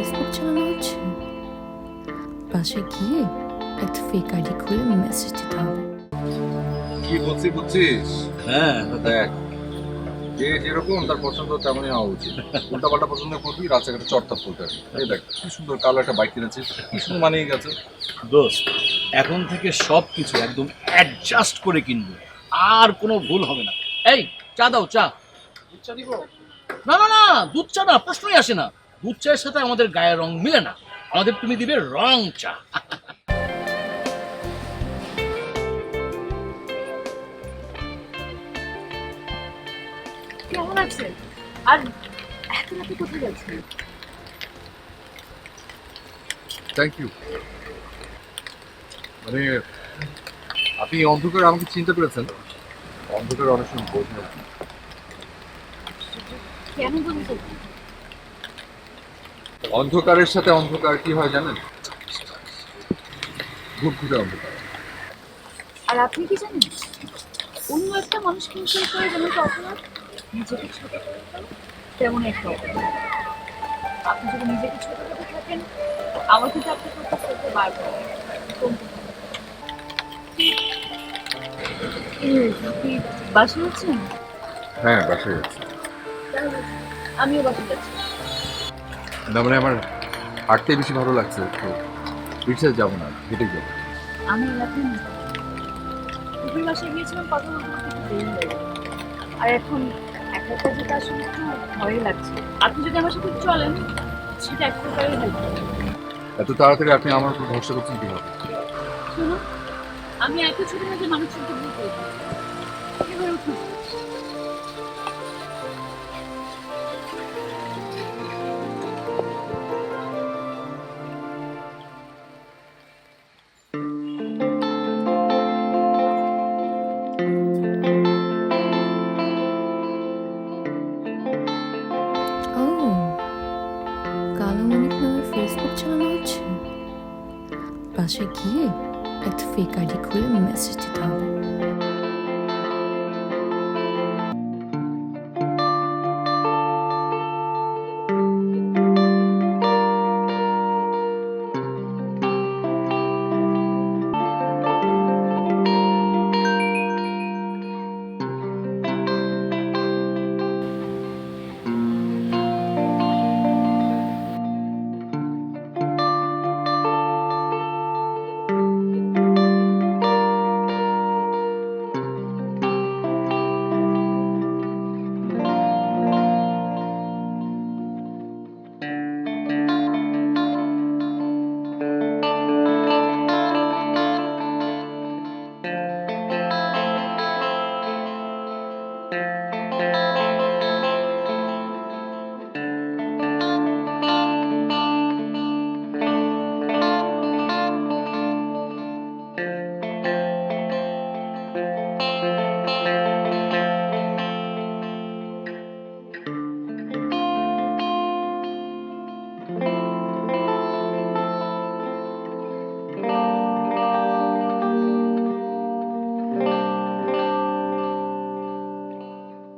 Facebook চালানো হচ্ছে? বাসায় গিয়ে একটা ফেক আইডি খুলে মেসেজ দিতে হবে। কি বলছি বুঝছিস হ্যাঁ দেখ যে যেরকম তার পছন্দ তেমনই হওয়া উচিত। উল্টা পাল্টা পছন্দ করবি রাস্তাঘাটে চটটা ফুলতে এই দেখ কি সুন্দর কালো একটা বাইক কিনেছিস কি সুন্দর মানিয়ে গেছে। দোস্ত এখন থেকে সব কিছু একদম অ্যাডজাস্ট করে কিনবো। আর কোনো ভুল হবে না। এই চা দাও চা। চা দিব? না না না দুধ চা না প্রশ্নই আসে না। দুধ চায়ের সাথে আমাদের গায়ের রং মিলে না। আমাদের তুমি দিবে রং চা। কেমন আছেন? আর এত রাতে কোথায় যাচ্ছেন? থ্যাংক ইউ মানে আপনি অন্ধকার আমাকে চিন্তা করেছেন অন্ধকার অনেক সময় বোঝ হয় না। কেন বলতে অন্ধকারের সাথে অন্ধকার কি হয় জানেন? ঘুপ ঘুরে অন্ধকার। আর আপনি কি জানেন? অন্য একটা মানুষকে হিসেবে করে যেমন অপরাধ নিজেকে ছোট করে তেমন একটা অপরাধ আপনি যদি নিজেকে ছোট করে থাকেন আমার কিন্তু আপনার কথা করতে পারব আপনি বাসায় আছেন? হ্যাঁ বাসে যাচ্ছি আমিও বাসে যাচ্ছি না মানে আমার হাঁটতে বেশি ভালো লাগছে তো যাব না হেঁটে যাব। আমি এলাকায় গিয়েছিলাম কথা বলতে বলতে। আর এখন একা একা যেতে আসলে একটু ভয় লাগছে। আপনি যদি আমার সাথে চলেন সেটা এক প্রকারের হেল্প এত তাড়াতাড়ি আপনি আমার উপর ভরসা করছেন কীভাবে? আমি এত ছোট ভুল এবার উঠুন। বাসায় গিয়ে একটা ফেক আইডি খুলে মেসেজ দিতে হবে।